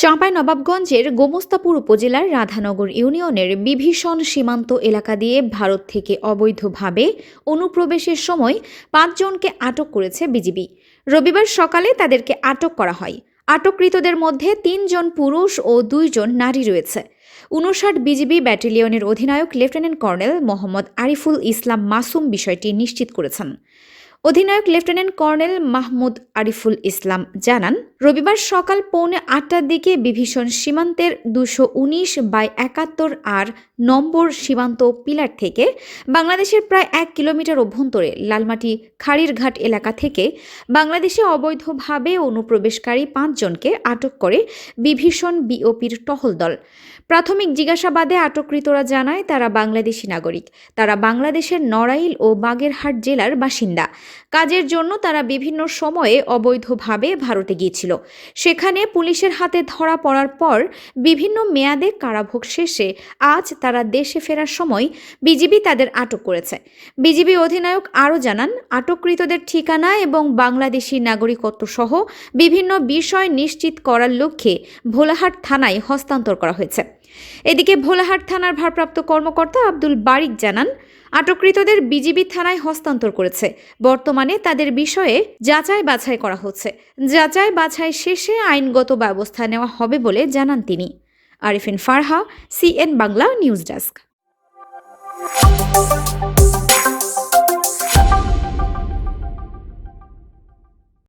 চাঁপাই নবাবগঞ্জের গোমস্তাপুর উপজেলার রাধানগর ইউনিয়নের বিভীষণ সীমান্ত এলাকা দিয়ে ভারত থেকে অবৈধভাবে অনুপ্রবেশের সময় পাঁচজনকে আটক করেছে বিজিবি। রবিবার সকালে তাদেরকে আটক করা হয়। আটককৃতদের মধ্যে তিনজন পুরুষ ও দুইজন নারী রয়েছে। উনষাট বিজিবি ব্যাটালিয়নের অধিনায়ক লেফটেন্যান্ট কর্নেল মোহাম্মদ আরিফুল ইসলাম মাসুম বিষয়টি নিশ্চিত করেছেন। অধিনায়ক লেফটেন্যান্ট কর্নেল মাহমুদ আরিফুল ইসলাম জানান, রবিবার সকাল পৌনে আটটার দিকে বিভীষণ সীমান্তের দুশো উনিশ বাই একাত্তর আর নম্বর সীমান্ত পিলার থেকে বাংলাদেশের প্রায় এক কিলোমিটার অভ্যন্তরে লালমাটি খাড়িরঘাট এলাকা থেকে বাংলাদেশে অবৈধভাবে অনুপ্রবেশকারী পাঁচজনকে আটক করে বিভীষণ বিওপির টহল দল। প্রাথমিক জিজ্ঞাসাবাদে আটককৃতরা জানায়, তারা বাংলাদেশি নাগরিক। তারা বাংলাদেশের নড়াইল ও বাগেরহাট জেলার বাসিন্দা। কাজের জন্য তারা বিভিন্ন সময়ে অবৈধভাবে ভারতে গিয়েছিল। সেখানে পুলিশের হাতে ধরা পড়ার পর বিভিন্ন মেয়াদে কারাভোগ শেষে আজ তারা দেশে ফেরার সময় বিজিবি তাদের আটক করেছে। বিজিবি অধিনায়ক আরও জানান, আটককৃতদের ঠিকানা এবং বাংলাদেশি নাগরিকত্ব সহ বিভিন্ন বিষয় নিশ্চিত করার লক্ষ্যে ভোলাহাট থানায় হস্তান্তর করা হয়েছে। এদিকে ভোলাহাট থানার ভারপ্রাপ্ত কর্মকর্তা আব্দুল বারিক জানান আটককৃতদের বিজিবি থানায় হস্তান্তর করেছে। বর্তমানে তাদের বিষয়ে যাচাই বাছাই করা হচ্ছে। যাচাই বাছাই শেষে আইনগত ব্যবস্থা নেওয়া হবে বলে জানান তিনি। Arifin Farha, C N Bangla news desk.